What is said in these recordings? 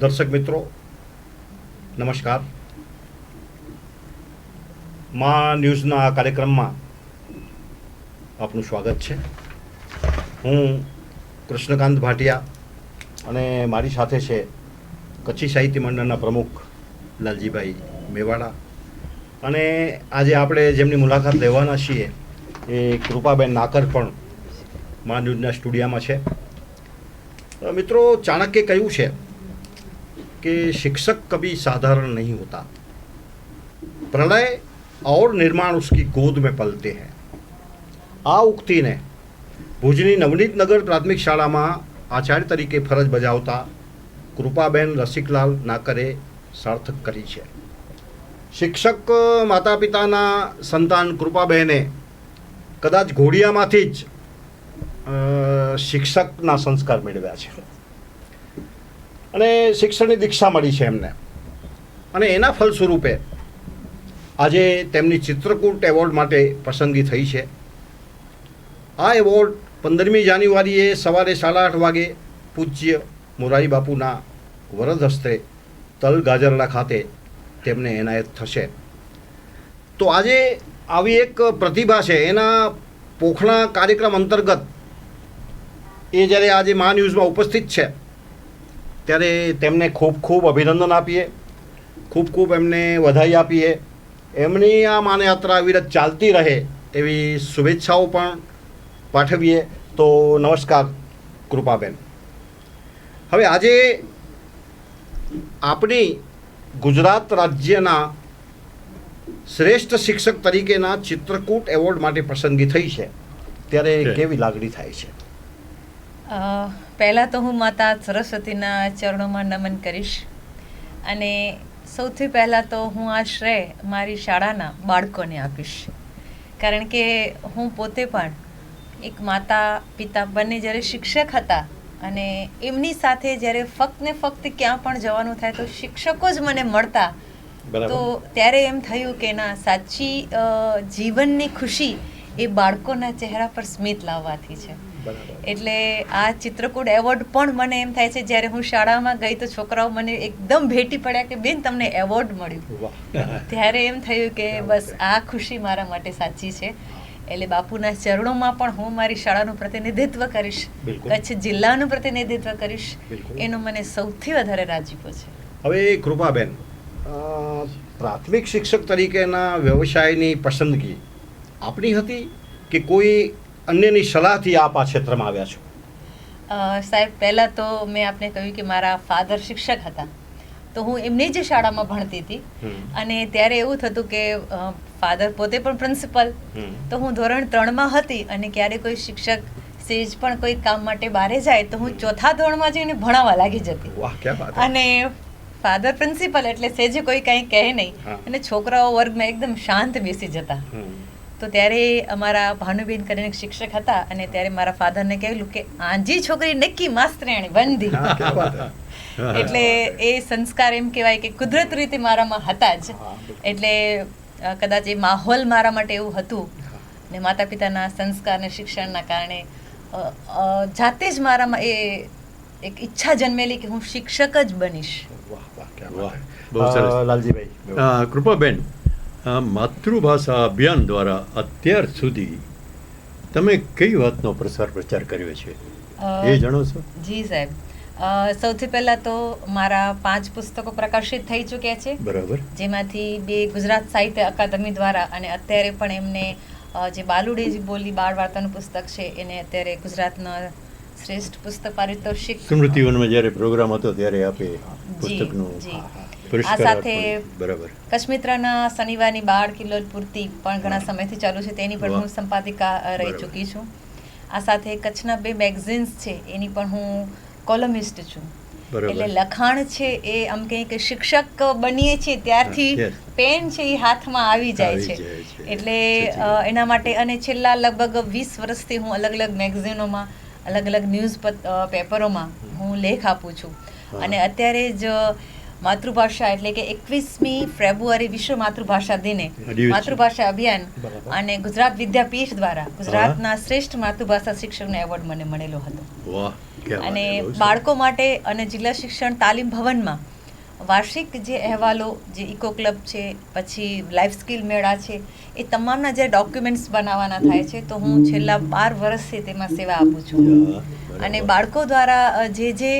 દર્શક મિત્રો, નમસ્કાર. મા ન્યૂઝના આ કાર્યક્રમમાં આપનું સ્વાગત છે. હું કૃષ્ણકાંત ભાટિયા અને મારી સાથે છે કચ્છી સાહિત્ય મંડળના પ્રમુખ લાલજીભાઈ મેવાડા. અને આજે આપણે જેમની મુલાકાત લેવાના છીએ એ કૃપાબેન નાકર પણ મા ન્યૂઝના સ્ટુડિયામાં છે. મિત્રો, ચાણક્ય કહ્યું છે? कि शिक्षक कभी साधारण नहीं होता प्रलय और निर्माण उसकी गोद में पलते हैं આ ઉક્તિને ભુજની નવનીત નગર પ્રાથમિક શાળામાં આચાર્ય તરીકે ફરજ બજાવતા કૃપાબેન રસિકલાલ નાકરે સાર્થક કરી છે શિક્ષક માતા પિતાના સંતાન કૃપાબહેને કદાચ ઘોડિયામાંથી જ અ, શિક્ષકના સંસ્કાર મેળવ્યા છે અને શિક્ષણની દીક્ષા મળી છે એમને. અને એના ફલસ્વરૂપે આજે તેમની ચિત્રકૂટ એવોર્ડ માટે પસંદગી થઈ છે. આ એવોર્ડ પંદરમી જાન્યુઆરીએ સવારે સાડા આઠ વાગે પૂજ્ય મોરારી બાપુના વરદ હસ્તે તલ ગાજરડા ખાતે તેમને એનાયત થશે. તો આજે આવી એક પ્રતિભા છે, એના પોખણા કાર્યક્રમ અંતર્ગત એ જ્યારે આજે મા ન્યૂઝમાં ઉપસ્થિત છે ત્યારે તેમને ખૂબ ખૂબ અભિનંદન આપીએ. ખૂબ ખૂબ એમને વધાઈ આપીએ. એમની આ માનયાત્રા અવિરત ચાલતી રહે એવી શુભેચ્છાઓ પણ પાઠવીએ. તો નમસ્કાર કૃપાબેન. હવે આજે આપણી ગુજરાત રાજ્યના શ્રેષ્ઠ શિક્ષક તરીકેના ચિત્રકૂટ એવોર્ડ માટે પસંદગી થઈ છે. ત્યારે કેવી લાગણી થાય છે? પહેલાં તો હું માતા સરસ્વતીના ચરણોમાં નમન કરીશ. અને સૌથી પહેલાં તો હું આ શ્રેય મારી શાળાના બાળકોને આપીશ. કારણ કે હું પોતે પણ એક માતા પિતા બંને જ્યારે શિક્ષક હતા અને એમની સાથે જ્યારે ફક્ત ને ફક્ત ક્યાં પણ જવાનું થાય તો શિક્ષકો જ મને મળતા. તો ત્યારે એમ થયું કે ના સાચી જીવનની ખુશી એ બાળકોના ચહેરા પર સ્મિત લાવવાથી છે. એટલે આ ચિત્રકૂટ એવોર્ડ પણ મને એમ થાય છે જ્યારે હું શાળામાં ગઈ તો છોકરાઓ મને એકદમ ભેટી પડ્યા કે બેન તમને એવોર્ડ મળ્યું. ત્યારે એમ થયું કે બસ આ ખુશી મારા માટે સાચી છે. એટલે બાપુના ચરણોમાં પણ હું મારી શાળાનું પ્રતિનિધિત્વ કરીશ. કચ્છ જિલ્લાનું પ્રતિનિધિત્વ કરીશ. એનો મને સૌથી વધારે રાજીપો છે. હવે કૃપાબેન પ્રાથમિક શિક્ષક તરીકેના વ્યવસાયની પસંદગી આપણી હતી કે કોઈ અન્યની સલાહથી આપ આ ક્ષેત્રમાં આવ્યા છો. સાહેબ પહેલાં તો મેં આપને કહ્યું કે મારા ફાધર શિક્ષક હતા. તો હું એમની જ શાળામાં ભણતી હતી. અને ત્યારે એવું થતું કે ફાધર પોતે પણ પ્રિન્સિપલ. તો હું ધોરણ ત્રણમાં હતી અને ક્યારે કોઈ શિક્ષક સેજ પણ કોઈ કામ માટે બહારે જાય તો હું ચોથા ધોરણમાં જઈને ભણાવવા લાગી જતી. અને ફાધર પ્રિન્સિપલ એટલે સેજે કોઈ કંઈ કહે નહીં. અને છોકરાઓ વર્ગમાં એકદમ શાંત બેસી જતા. તો ત્યારે અમારા ભાનુબેન કરીને શિક્ષક હતા અને ત્યારે મારા ફાધરને કહેલું કે આંજી છોકરી નક્કી માસ્તરેણી બંધી. એટલે એ સંસ્કાર એમ કહેવાય કે કુદરત રીતે મારામાં હતા જ. એટલે કદાચ એ માહોલ મારા માટે એવું હતું ને માતા પિતાના સંસ્કાર ને શિક્ષણના કારણે જાતે જ મારામાં એ એક ઈચ્છા જન્મેલી કે હું શિક્ષક જ બનીશ. લાલજીભાઈ. કૃપાબેન અ, માતૃભાષા અભિયાન દ્વારા અત્યાર સુધી તમે કઈ વાતનો પ્રસાર પ્રચાર કર્યો છે? એ જણાવશો જી સાહેબ. સૌથી પહેલાં તો મારા પાંચ પુસ્તકો પ્રકાશિત થઈ ચૂક્યા છે. બરાબર. જેમાંથી બે ગુજરાત સાહિત્ય અકાદમી દ્વારા અને અત્યારે પણ એમને જે બાલુડેજી બોલી બાળ વાર્તાનું પુસ્તક છે એને અત્યારે ગુજરાતના શ્રેષ્ઠ પુસ્તક પારિતોષિક સ્મૃતિવનમાં જ્યારે પ્રોગ્રામ હતો ત્યારે આપે પુસ્તકનું જી. આ સાથે કચ્છમિત્રના શનિવારની બાળ કિલ્લોલ પૂર્તિ પણ ઘણા સમયથી ચાલુ છે તેની પણ હું સંપાદિકા રહી ચૂકી છું. આ સાથે કચ્છના બે મેગઝિન્સ છે એની પણ હું કોલમિસ્ટ છું. એટલે લખાણ છે એ આમ કહીએ કે શિક્ષક બનીએ છીએ ત્યારથી પેન છે એ હાથમાં આવી જાય છે. એટલે. એના માટે અને છેલ્લા લગભગ વીસ વર્ષથી હું અલગ અલગ મેગઝિનોમાં અલગ અલગ ન્યૂઝ પેપરોમાં હું લેખ આપું છું. અને અત્યારે જ માતૃભાષા એટલે કે એકવીસમી ફેબ્રુઆરી વિશ્વ માતૃભાષા દિને. માતૃભાષા અભિયાન અને ગુજરાત વિદ્યાપીઠ દ્વારા ગુજરાતના શ્રેષ્ઠ માતૃભાષા શિક્ષકનો એવોર્ડ મને મળેલો હતો. અને. બાળકો માટે અને જિલ્લા શિક્ષણ તાલીમ ભવનમાં વાર્ષિક જે અહેવાલો જે ઇકો ક્લબ છે પછી લાઈફ સ્કિલ મેળા છે એ તમામના જે ડોક્યુમેન્ટ્સ બનાવવાના થાય છે તો હું છેલ્લા બાર વર્ષથી તેમાં સેવા આપું છું. અને બાળકો દ્વારા જે જે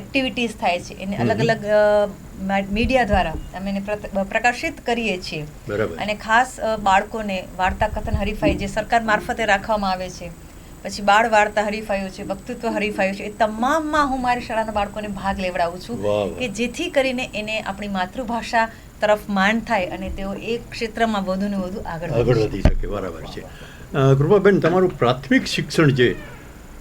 એક્ટિવિટીઝ થાય છે એને અલગ અલગ મીડિયા દ્વારા અમે એને પ્રકાશિત કરીએ છીએ. અને ખાસ બાળકોને વાર્તા કથન હરીફાઈ જે સરકાર મારફતે રાખવામાં આવે છે પછી બાળ વાર્તા હરીફાઈઓ છે વક્તૃત્વ હરીફાઈઓ છે એ તમામમાં હું મારી શાળાના બાળકોને ભાગ લેવડાવું છું. કે જેથી કરીને એને આપણી માતૃભાષા તરફ માન થાય અને તેઓ એ ક્ષેત્રમાં વધુ ને વધુ આગળ આગળ વધી શકે. બરાબર છે. કૃપાબેન તમારું પ્રાથમિક શિક્ષણ છે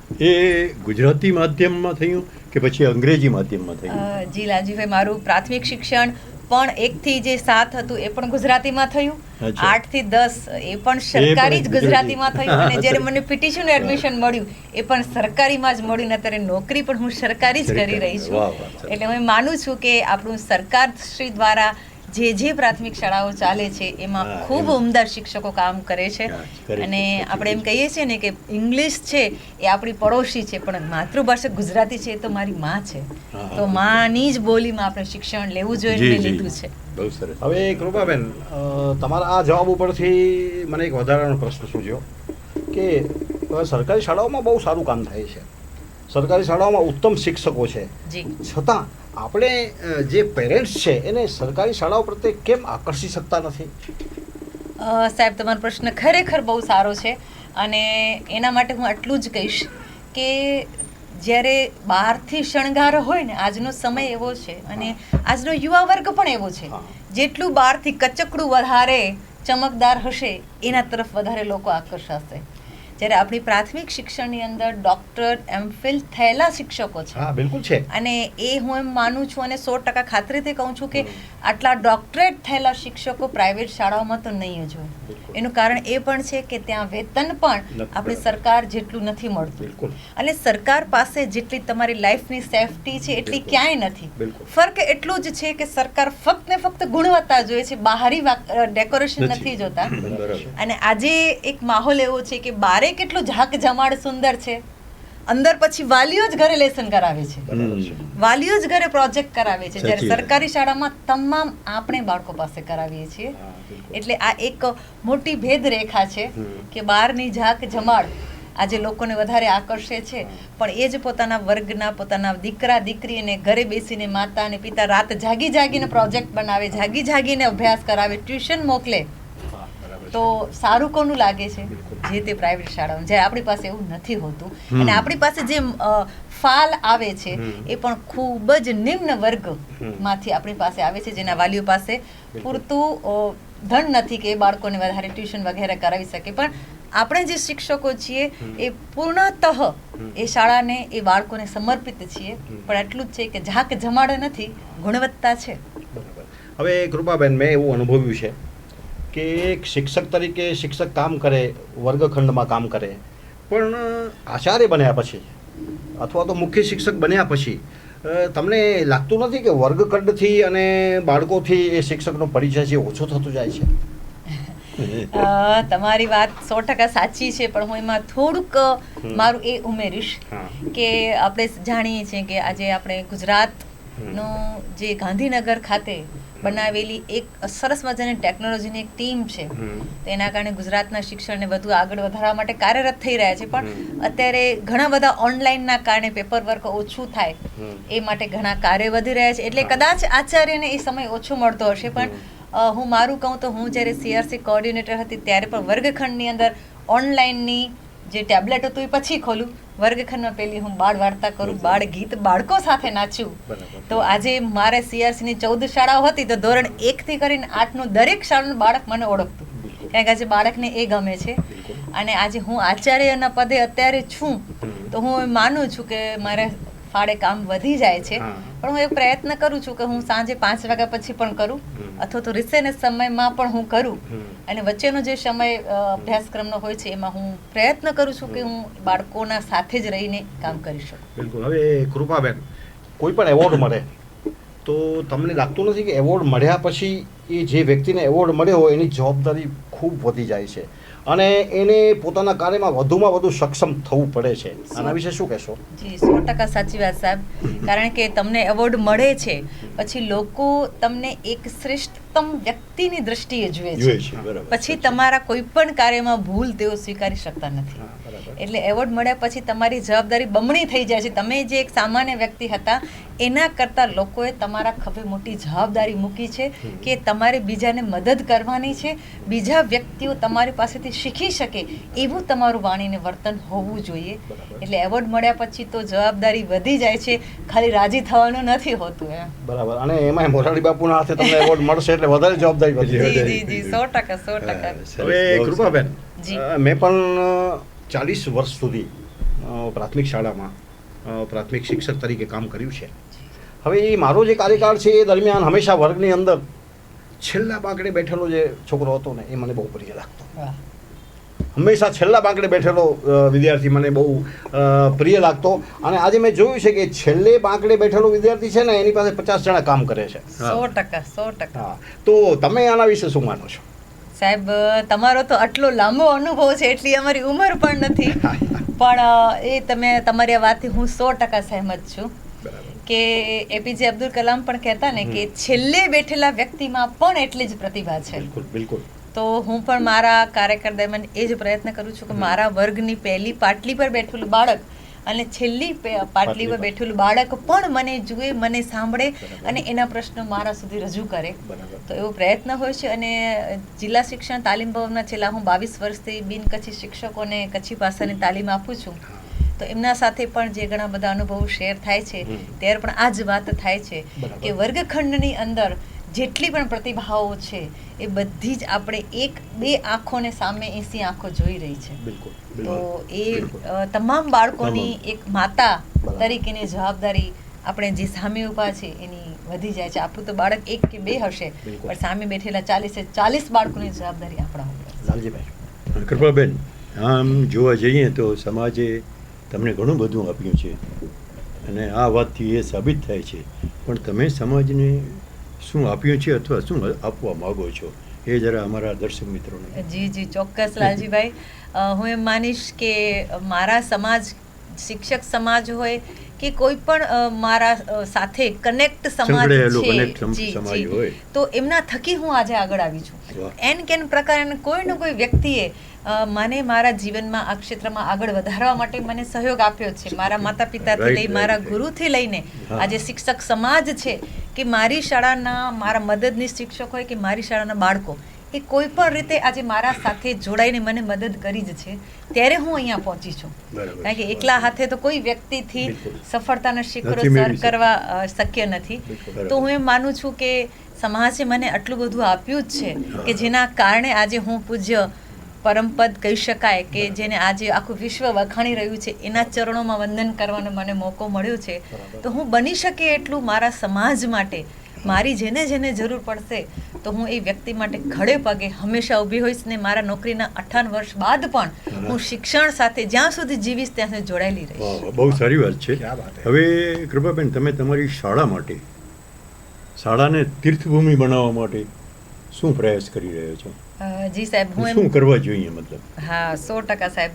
એ ગુજરાતી માધ્યમમાં થયું કે પછી અંગ્રેજી માધ્યમમાં થયું? જી લાલજીભાઈ મારું પ્રાથમિક શિક્ષણ પણ એકથી જે સાત હતું એ પણ ગુજરાતીમાં થયું. આઠ આઠથી દસ એ પણ સરકારી જ ગુજરાતીમાં થયું. અને જ્યારે મને પિટિશન એડમિશન મળ્યું એ પણ સરકારીમાં જ મળ્યું. ને અત્યારે નોકરી પણ હું સરકારી જ કરી રહી છું. એટલે હું માનું છું કે આપણું સરકાર શ્રી દ્વારા જે જે પ્રાથમિક શાળાઓ ચાલે છે એમાં ખૂબ. ઉમદા શિક્ષકો કામ કરે છે. અને આપણે એમ કહીએ છીએ ને કે ઇંગ્લિશ છે એ આપણી પડોશી છે પણ માતૃભાષા ગુજરાતી છે એ તો મારી માં છે. તો માની જ બોલીમાં આપણે શિક્ષણ લેવું જોઈએ લીધું છે. બહુ સરસ. હવે કૃપાબેન તમારા આ જવાબ ઉપરથી મને એક વધારાનો પ્રશ્ન સૂચ્યો કે સરકારી શાળાઓમાં બહુ સારું કામ થાય છે. સરકારી શાળાઓમાં ઉત્તમ શિક્ષકો છે. જી. છતાં આપણે જે પેરેન્ટ્સ છે એને સરકારી શાળાઓ પ્રત્યે કેમ આકર્ષી શકતા નથી? સાહેબ તમારો પ્રશ્ન ખરેખર બહુ સારો છે અને એના માટે હું આટલું જ કહીશ કે જ્યારે બહારથી શણગાર હોય ને આજનો સમય એવો છે અને આજનો યુવા વર્ગ પણ એવો છે. જેટલું બહારથી કચકડું વધારે ચમકદાર હશે એના તરફ વધારે લોકો આકર્ષાશે. જ્યારે આપણી પ્રાથમિક શિક્ષણની અંદર ડૉક્ટર એમફિલ થયેલા શિક્ષકો છે. હા બિલકુલ છે. અને એ હું એમ માનું છું અને સો ટકા ખાતરીથી કહું છું કે આટલા ડોક્ટરેટ થયેલા શિક્ષકો પ્રાઇવેટ શાળાઓમાં તો નહીં જ હોય. એનું કારણ એ પણ છે કે ત્યાં વેતન પણ આપણી સરકાર જેટલું નથી મળતું. અને સરકાર પાસે જેટલી તમારી લાઈફની સેફટી છે એટલી ક્યાંય નથી. ફર્ક એટલું જ છે કે સરકાર ફક્ત ને ફક્ત ગુણવત્તા જોઈએ છે બહારી ડેકોરેશન. નથી. જોતા. અને આજે એક માહોલ એવો છે કે બારે કેટલું ઝાક જમાડ સુંદર છે. અંદર પછી વાલીઓ જ ઘરે લેસન કરાવે છે. વાલીઓ જ ઘરે પ્રોજેક્ટ કરાવે છે. જ્યારે સરકારી શાળામાં તમામ આપણે બાળકો પાસે કરાવીએ છીએ. એટલે આ એક મોટી ભેદ રેખા છે કે બહારની ઝાક જમાડ આજે લોકોને વધારે આકર્ષે છે. પણ એ જ પોતાના વર્ગના પોતાના દીકરા દીકરીને ઘરે બેસીને માતા અને પિતા રાત જાગી જાગીને પ્રોજેક્ટ બનાવે જાગી જાગીને અભ્યાસ કરાવે ટ્યુશન મોકલે તો સારું કોનું લાગે છે? જે તે પ્રાઇવેટ શાળાઓ જે આપણી પાસે એવું નથી હોતું. અને આપણી પાસે જે ફાલ આવે છે એ પણ ખૂબ જ નિમ્ન વર્ગમાંથી આપણી પાસે આવે છે જેના વાલીઓ પાસે પૂરતું ધન નથી કે બાળકોને વધારે ટ્યુશન વગેરે કરાવી શકે. પણ આપણે જે શિક્ષકો છીએ એ પૂર્ણતઃ એ શાળાને એ બાળકોને સમર્પિત છીએ. પણ એટલું જ છે કે ઝાક જમાડે નથી ગુણવત્તા છે. હવે કૃપાબેન મેં એવું અનુભવ્યું છે કે એક શિક્ષક તરીકે શિક્ષક કામ કરે વર્ગખંડમાં કામ કરે પણ આચાર્ય બન્યા પછી અથવા તો મુખ્ય શિક્ષક બન્યા પછી તમને લાગતું નથી કે વર્ગખંડથી અને બાળકોથી એ શિક્ષકનો પરિચય છે ઓછો થતો જાય છે? તમારી વાત સો ટકા સાચી છે પણ હું એમાં થોડુંક મારું એ ઉમેરીશ કે આપણે જાણીએ છીએ કે આજે આપણે ગુજરાતનું જે ગાંધીનગર ખાતે બનાવેલી એક સરસ મજાની ટેકનોલોજીની એક ટીમ છે. તેના કારણે ગુજરાતના શિક્ષણને વધુ આગળ વધારવા માટે કાર્યરત થઈ રહ્યા છે. પણ અત્યારે ઘણા બધા ઓનલાઈનના કારણે પેપર વર્ક ઓછું થાય. એ માટે ઘણા કાર્ય વધી રહ્યા છે. એટલે કદાચ આચાર્યને એ સમય ઓછો મળતો હશે. પણ હું મારું કહું તો હું જ્યારે સીઆરસી કોઓર્ડિનેટર હતી ત્યારે પણ વર્ગખંડની અંદર ઓનલાઈનની જે ટેબ્લેટ હતું એ પછી ખોલું. વર્ગખંડમાં પેલી હું બાળ વાર્તા કરું બાળ ગીત બાળકો સાથે નાચ્યું તો આજે મારે સીઆરસીની ચૌદ શાળાઓ હતી તો ધોરણ એકથી કરીને આઠનું દરેક શાળાનું બાળક મને ઓળખતું. કારણ કે આજે બાળકને એ ગમે છે. અને આજે હું આચાર્યના પદે અત્યારે છું. તો હું માનું છું કે મારે ફાળે કામ વધી જાય છે. પણ હું એ પ્રયત્ન કરું છું કે હું સાંજે પાંચ વાગ્યા પછી પણ કરું અથવા તો રિસેને સમયમાં પણ હું કરું. અને વચ્ચેનો જે સમય અભ્યાસક્રમનો હોય છે એમાં હું પ્રયત્ન કરું છું કે હું બાળકોના સાથે જ રહીને કામ કરી શકું. બિલકુલ. હવે કૃપાબેન કોઈ પણ એવોર્ડ મળે તો તમને લાગતું નથી કે એવોર્ડ મળ્યા પછી એ જે વ્યક્તિને એવોર્ડ મળ્યો હોય એની જવાબદારી ખૂબ વધી જાય છે. અને એને પોતાના કાર્યમાં વધુમાં વધુ સક્ષમ થવું પડે છે. આના વિશે શું કહેશો? જી, સો ટકા સાચી વાત સાહેબ. કારણ કે તમને એવોર્ડ મળે છે, પછી લોકો તમને એક શ્રેષ્ઠતમ વ્યક્તિની દ્રષ્ટિએ જુએ છે. છે પછી તમારા કોઈ પણ કાર્યમાં ભૂલ તેઓ સ્વીકારી શકતા નથી. એટલે એવોર્ડ મળ્યા પછી તમારી જવાબદારી બમણી થઈ જાય છે. તમે જે એક સામાન્ય વ્યક્તિ હતા એના કરતાં લોકોએ તમારા ખભે મોટી જવાબદારી મૂકી છે કે તમારે બીજાને મદદ કરવાની છે. બીજા વ્યક્તિઓ તમારી પાસેથી શીખી શકે એવું તમારું વાણીને વર્તન હોવું જોઈએ. એટલે એવોર્ડ મળ્યા પછી તો જવાબદારી વધી જાય છે. ખાલી રાજી થવાનું નથી હોતું એમ. બરાબર. અને એમાં મોરારી બાપુના હાથે તમને એવોર્ડ મળશે એટલે વધારે જવાબદારી વધી જી જી જી સો ટકા સો ટકા. હવે કૃપાબેન મેં પણ ચાલીસ વર્ષ સુધી પ્રાથમિક શાળામાં પ્રાથમિક શિક્ષક તરીકે કામ કર્યું છે. હવે એ મારો જે કાર્યકાળ છે એ દરમિયાન હંમેશા વર્ગની અંદર છેલ્લા બાંકડે બેઠેલો જે છોકરો હતો ને એ મને બહુ પ્રિય લાગતો. હંમેશા છેલ્લા બાંકડે બેઠેલો વિદ્યાર્થી મને બહુ પ્રિય લાગતો. અને આજે મેં જોયું છે કે છેલ્લે બાંકડે બેઠેલો વિદ્યાર્થી છે ને એની પાસે પચાસ જણા કામ કરે છે. સો ટકા સો ટકા. તો તમે આના વિશે શું માનો છો? સાહેબ તમારો તો આટલો લાંબો અનુભવ છે એટલી અમારી ઉંમર પણ નથી. પણ એ તમે તમારી આ વાતથી હું સો ટકા સહેમત છું કે એપીજે અબ્દુલ કલામ પણ કહેતા ને કે છેલ્લે બેઠેલા વ્યક્તિમાં પણ એટલી જ પ્રતિભા છે. બિલકુલ બિલકુલ. તો હું પણ મારા કાર્યકર દરમિયાન એ જ પ્રયત્ન કરું છું કે મારા વર્ગની પહેલી પાટલી પર બેઠેલું બાળક અને છેલ્લી પાટલી પર. બેઠેલું બાળક પણ મને જુએ મને સાંભળે અને એના પ્રશ્નો મારા સુધી રજૂ કરે. તો એવો પ્રયત્ન હોય છે અને જિલ્લા શિક્ષણ તાલીમ ભવનના છેલ્લા હું બાવીસ વર્ષથી બિન કચ્છી શિક્ષકોને કચ્છી ભાષાની તાલીમ આપું છું. તો એમના સાથે પણ જે ઘણા બધા અનુભવો શેર થાય છે ત્યારે પણ આ જ વાત થાય છે. કે વર્ગખંડની અંદર જેટલી પણ પ્રતિભાઓ છે એ બધી જ આપણે એક બે આંખોને સામે એસી આંખો જોઈ રહી છે. બિલકુલ તો એ તમામ બાળકોની એક માતા તરીકેની જવાબદારી આપણે જે સામે ઊભા છે એની વધી જાય છે. આપણું તો બાળક એક કે બે હશે પણ સામે બેઠેલા ચાલીસે ચાલીસ બાળકોની જવાબદારી આપણા ઉપર લાલજીભાઈ. કૃપાબેન આમ જોવા જઈએ તો સમાજે તમને ઘણું બધું આપ્યું છે. અને આ વાતથી એ સાબિત થાય છે. પણ તમે સમાજને શું આપ્યું છે અથવા શું આપવા માગો છો? એ જરા અમારા દર્શક મિત્રોને. જી જી, ચોક્કસ લાલજીભાઈ. હું એમ માનીશ કે મારા સમાજ, શિક્ષક સમાજ હોય કે કોઈ પણ મારા સાથે કનેક્ટ સમાજ છે. તો એમના થકી હું આજે આગળ આવી છું. એન કેન પ્રકારે કોઈ ને કોઈ વ્યક્તિએ મને મારા જીવનમાં આ ક્ષેત્રમાં આગળ વધારવા માટે મને સહયોગ આપ્યો છે. મારા માતા પિતાથી લઈ મારા. ગુરુથી લઈને આજે શિક્ષક સમાજ છે કે મારી શાળાના મારા મદદની શિક્ષક હોય કે મારી શાળાના બાળકો. એ કોઈ પણ રીતે આજે મારા સાથે જોડાઈને મને મદદ કરી જ છે ત્યારે હું અહીંયા પહોંચી છું. કારણ કે એકલા હાથે તો કોઈ વ્યક્તિથી સફળતાના શિખરો સર કરવા શક્ય નથી. તો હું એમ માનું છું કે સમાજે મને આટલું બધું આપ્યું જ છે કે જેના કારણે આજે હું પૂજ્ય પરમપદ કહી શકાય કે જેને આજે આખું વિશ્વ વખાણી રહ્યું છે એના ચરણોમાં વંદન કરવાનો મને મોકો મળ્યો છે. તો હું બની શકે એટલું મારા સમાજ માટે. મારી જેને જેને જરૂર પડશે તો હું એ વ્યક્તિ માટે ખડે પગે હંમેશા ઊભી હોઈશ ને મારા નોકરીના અઠાવન વર્ષ બાદ પણ હું શિક્ષણ સાથે જ્યાં સુધી જીવીશ ત્યાં સુધી જોડાયેલી રહીશ. બહુ સારી વાત છે. હવે કૃપાબેન તમે તમારી શાળા માટે શાળાને તીર્થભૂમિ બનાવવા માટે શું પ્રયાસ કરી રહ્યો છો? જી સાહેબ હું શું એમ કરવા જોઈએ મતલબ? હા સો ટકા સાહેબ.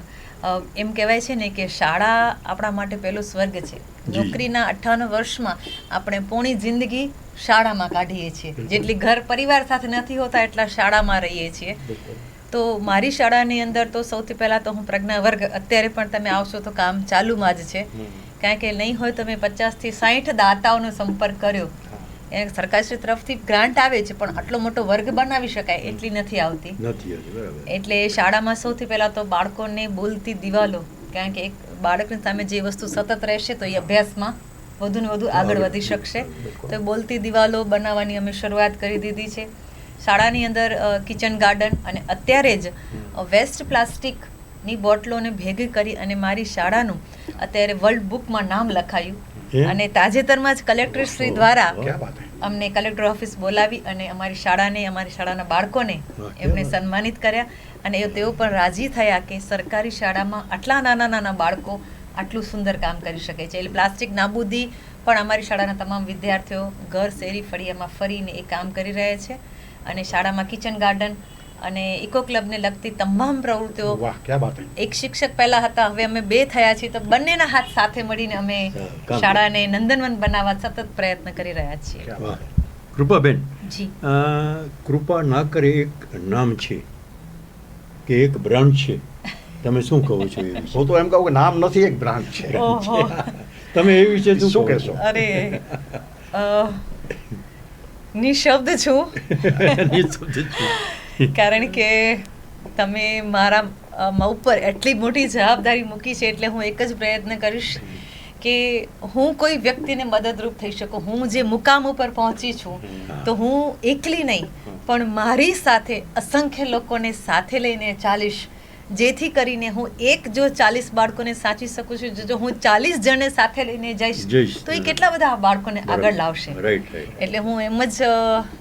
એમ કહેવાય છે ને કે શાળા આપણા માટે પહેલો સ્વર્ગ છે. નોકરીના અઠ્ઠાવન વર્ષમાં આપણે પૂર્ણ જિંદગી શાળામાં કાઢીએ છીએ. જેટલી ઘર પરિવાર સાથે નથી હોતા એટલા શાળામાં રહીએ છીએ. તો મારી શાળાની અંદર તો સૌથી પહેલાં તો હું પ્રજ્ઞા વર્ગ અત્યારે પણ તમે આવશો તો કામ ચાલુમાં જ છે. કારણ કે નહીં હોય તો મેં પચાસથી સાઠ દાતાઓનો સંપર્ક કર્યો. એ સરકારશ્રી તરફથી ગ્રાન્ટ આવે છે પણ આટલો મોટો વર્ગ બનાવી શકાય એટલી નથી આવતી. નથી એટલે શાળામાં સૌથી પહેલાં તો બાળકોને બોલતી દિવાલો કારણ કે એક બાળકની સામે જે વસ્તુ સતત રહેશે તો એ અભ્યાસમાં વધુ ને વધુ આગળ આગળ વધી શકશે. તો બોલતી દિવાલો બનાવવાની અમે શરૂઆત કરી દીધી છે. શાળાની અંદર કિચન ગાર્ડન અને અત્યારે જ વેસ્ટ પ્લાસ્ટિકની બોટલોને ભેગી કરી અને મારી શાળાનું અત્યારે વર્લ્ડ બુકમાં નામ લખાયું. અને તાજેતરમાં જ કલેક્ટર શ્રી દ્વારા અમને કલેક્ટર ઓફિસ બોલાવી અને અમારી શાળાને અમારી શાળાના બાળકોને એમને સન્માનિત કર્યા. અને તેઓ પણ રાજી થયા કે સરકારી શાળામાં આટલા નાના નાના બાળકો આટલું સુંદર કામ કરી શકે છે. એટલે પ્લાસ્ટિક નાબૂદી પણ અમારી શાળાના તમામ વિદ્યાર્થીઓ ઘર શેરી ફળિયામાં ફરીને એ કામ કરી રહ્યા છે. અને શાળામાં કિચન ગાર્ડન અને ઇકો ક્લબને લગતી તમામ પ્રવૃત્તિઓ એક શિક્ષક પહેલા હતા હવે અમે બે થયા છીએ તો બંનેના હાથ સાથે મળીને અમે શાળાને નંદનવન બનાવવા સતત પ્રયત્ન કરી રહ્યા છીએ. કૃપાબેન જી. કૃપા ના કરે એક નામ છે કે એક બ્રાન્ડ છે. તમે શું કહો છો હું તો એમ કહું કે નામ નથી એક બ્રાન્ડ છે. તમે એ વિશે શું શું કહેશો? અરે નિશબ્દ છું. નિઃશબ્દ છું. કારણ કે તમે મારા ઉપર એટલી મોટી જવાબદારી મૂકી છે એટલે હું એક જ પ્રયત્ન કરીશ કે હું કોઈ વ્યક્તિને મદદરૂપ થઈ શકું. હું જે મુકામ ઉપર પહોંચી છું તો હું એકલી નહીં પણ મારી સાથે અસંખ્ય લોકોને સાથે લઈને ચાલીશ. જેથી કરીને હું એક જો ચાલીસ બાળકોને સાચી શકું છું જો- હું ચાલીસ જણને સાથે લઈને જઈશ. તો એ કેટલા બધા બાળકોને આગળ લાવશે. એટલે હું એમ જ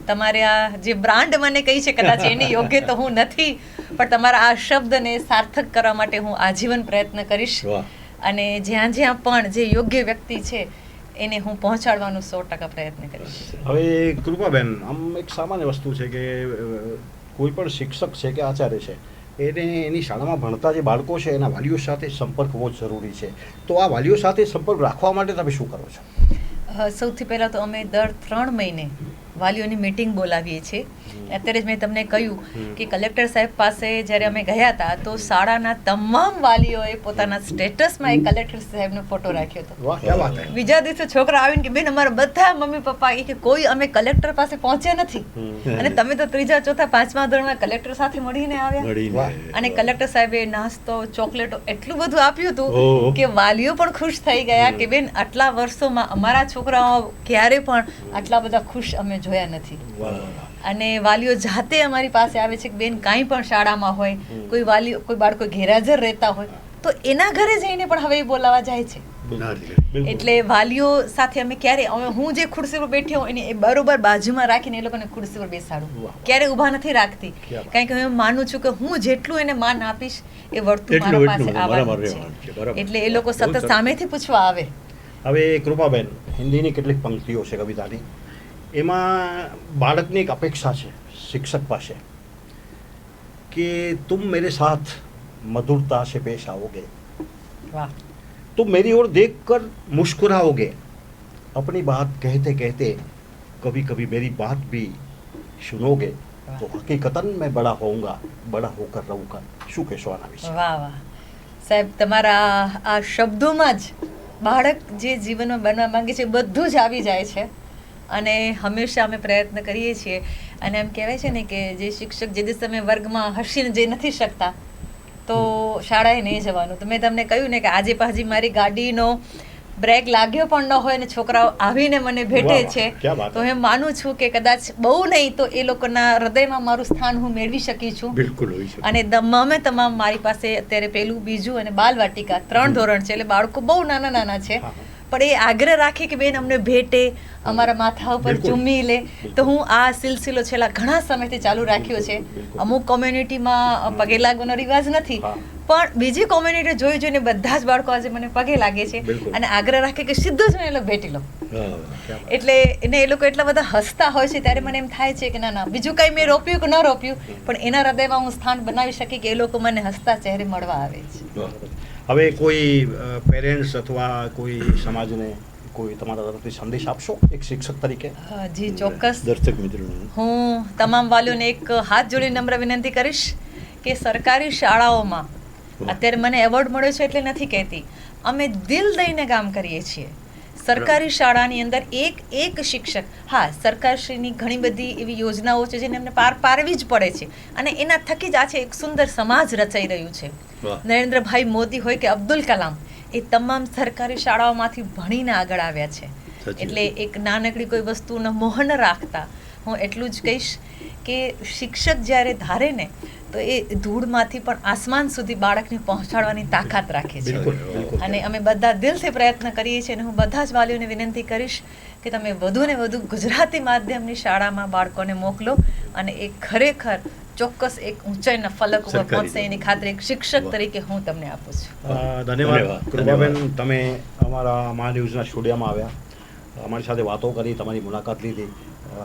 તમારે આ જે બ્રાન્ડ મને કહી છે કદાચ એની યોગ્ય તો હું નથી પણ તમારા આ શબ્દને સાર્થક કરવા માટે હું આજીવન પ્રયત્ન કરીશ. અને જ્યાં જ્યાં પણ જે યોગ્ય વ્યક્તિ છે એને હું પહોંચાડવાનો સો ટકા પ્રયત્ન કરીશ. હવે કૃપાબેન આમ એક સામાન્ય વસ્તુ છે કે કોઈ પણ શિક્ષક છે કે આચાર્ય છે એને એની શાળામાં ભણતા જે બાળકો છે, એના વાલીઓ સાથે સંપર્ક બહુ જરૂરી છે. તો આ વાલીઓ સાથે સંપર્ક રાખવા માટે તમે શું કરો છો? સૌથી પહેલાં તો અમે દર ત્રણ મહિને વાલીઓની મિટિંગ બોલાવીએ છીએ. અત્યારે જ મેં તમને કહ્યું કે કલેક્ટર સાહેબ પાસે જ્યારે અમે ગયા હતા તો શાળાના તમામ વાલીઓએ પોતાના સ્ટેટસમાં એ કલેક્ટર સાહેબનો ફોટો રાખ્યો હતો. બીજા દિવસે છોકરા આવીને કે બેન અમારા બધા મમ્મી પપ્પા એ કે કોઈ અમે કલેક્ટર પાસે પહોંચ્યા નથી. અને તમે તો ત્રીજા ચોથા પાંચમા ધોરણમાં કલેક્ટર સાથે મળીને આવ્યા. અને કલેક્ટર સાહેબે નાસ્તો ચોકલેટો એટલું બધું આપ્યું હતું કે વાલીઓ પણ ખુશ થઈ ગયા કે બેન આટલા વર્ષોમાં અમારા છોકરાઓ ક્યારે પણ આટલા બધા ખુશ અમે જોયા નથી. વાહ, વાહ. અને વાલીઓ જાતે અમારી પાસે આવે છે કે બેન કાંઈ પણ શાળામાં હોય કોઈ વાલી કોઈ બાળકો ગેરહાજર રહેતા હોય તો એના ઘરે જઈને પણ હવે એ બોલાવા જાય છે. એટલે વાલીઓ સાથે અમે ક્યારે અમે હું જે ખુરશી પર બેઠી હોઉં એને એ બરોબર બાજુમાં રાખીને એ લોકોને ખુરશી પર બેસાડું. ક્યારે ઊભા નથી રાખતી. કારણ કે હું માનું છું કે હું જેટલું એને માન આપીશ એ વર્તું મારા પાસે આવવાનું છે, એટલે એ લોકો સતત. સામેથી પૂછવા આવે. હવે કૃપાબેન હિન્દીની કેટલીક પંક્તિઓ છે કવિતાની? એમાં બાળકની એક અપેક્ષા છે શિક્ષક પાસે કે તુમ મેરે સાથ મધુરતા से पेश आओगे વાહ तुम मेरी ओर देखकर मुस्कुराओगे अपनी बात कहते कहते कभी कभी मेरी बात भी सुनोगे तो हकीकतन मैं बड़ा होऊंगा बड़ा होकर रहूंगा શું કહેશો આના વિશે વાહ વાહ સાહેબ તમારા આ શબ્દોમાં જ બાળક જે જીવનમાં બનવા માંગે છે બધું જ આવી જાય છે અને હંમેશા અમે પ્રયત્ન કરીએ છીએ. અને એમ કહેવાય છે ને કે જે શિક્ષક જે દિવસે તમે વર્ગમાં હસીને જઈ નથી શકતા તો શાળાએ નહીં જવાનું. તો મેં તમને કહ્યું ને કે આજે પાછી મારી ગાડીનો બ્રેક લાગ્યો પણ ન હોય ને છોકરાઓ આવીને મને ભેટે છે. તો હું. માનું છું કે કદાચ બહુ નહીં તો એ લોકોના હૃદયમાં મારું સ્થાન હું મેળવી શકી છું. બિલકુલ અને તમામે તમામ મારી પાસે અત્યારે પેલું બીજું અને બાલવાટિકા ત્રણ ધોરણ છે. એટલે બાળકો બહુ નાના નાના છે. પણ એ આગ્રહ રાખે કે બેન અમને ભેટે અમારા માથા ઉપર. ચૂમી લે. તો હું આ સિલસિલો છેલ્લા ઘણા સમયથી ચાલુ રાખ્યો છે. અમુક કોમ્યુનિટીમાં પગે લાગવાનો રિવાજ નથી. પણ બીજી કોમ્યુનિટી જોઈ જોઈને બધા જ બાળકો આજે મને પગે લાગે છે અને આગ્રહ રાખે કે સીધો જ મને એ લોકો ભેટી લો. એટલે એને એ લોકો એટલા બધા હસતા હોય છે ત્યારે મને એમ થાય છે કે ના ના બીજું કંઈ મેં રોપ્યું કે ન રોપ્યું પણ એના હૃદયમાં હું સ્થાન બનાવી શકી કે એ લોકો મને હસતા ચહેરે મળવા આવે છે. હવે કોઈ પેરેન્ટ્સ અથવા કોઈ સમાજને કોઈ તમારા તરફથી સંદેશ આપશો? એક શિક્ષક તરીકે? જી ચોક્કસ. દર્શક મિત્રોને. હું તમામ વાલીઓને એક હાથ જોડી નમ્ર વિનંતી કરીશ કે સરકારી શાળાઓમાં અત્યારે મને એવોર્ડ મળ્યો છે એટલે નથી કહેતી અમે દિલ દઈને કામ કરીએ છીએ. સરકારી શાળાની અંદર એક એક શિક્ષક. હા સરકારશ્રીની ઘણી બધી એવી યોજનાઓ છે જેને એમને પાર પાડવી જ પડે છે. અને એના થકી જ આ છે એક સુંદર સમાજ રચાઈ રહ્યું છે. નરેન્દ્રભાઈ મોદી હોય કે અબ્દુલ કલામ એ તમામ સરકારી શાળાઓમાંથી ભણીને આગળ આવ્યા છે. એટલે એક નાનકડી કોઈ વસ્તુનો મોહન રાખતા હું એટલું જ કહીશ કે શિક્ષક જ્યારે ધારે ને તો એ ધૂળમાંથી પણ આસમાન સુધી બાળકને પહોંચાડવાની તાકાત રાખે છે. અને અમે બધા દિલથી પ્રયત્ન કરીએ છીએ અને હું બધા જ વાલીઓને વિનંતી કરીશ કે તમે વધુ ને વધુ ગુજરાતી માધ્યમની શાળામાં બાળકોને મોકલો અને એ ખરેખર ચોક્કસ એક ઊંચાઈના ફલક ઉપર પહોંચશે એની ખાતરી એક શિક્ષક તરીકે હું તમને આપું છું. ધન્યવાદ. ધન્યવાદ, કૃપાબેન તમે અમારા મા ન્યૂઝના સ્ટુડિયોમાં આવ્યા. અમારી સાથે વાતો કરી તમારી મુલાકાત લીધી.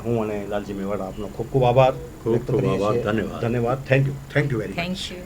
હું અને લાલજી મેવાડા આપનો ખૂબ ખૂબ આભાર ખૂબ ખૂબ આભાર, ધન્યવાદ. ધન્યવાદ. Thank you thank you very much thank you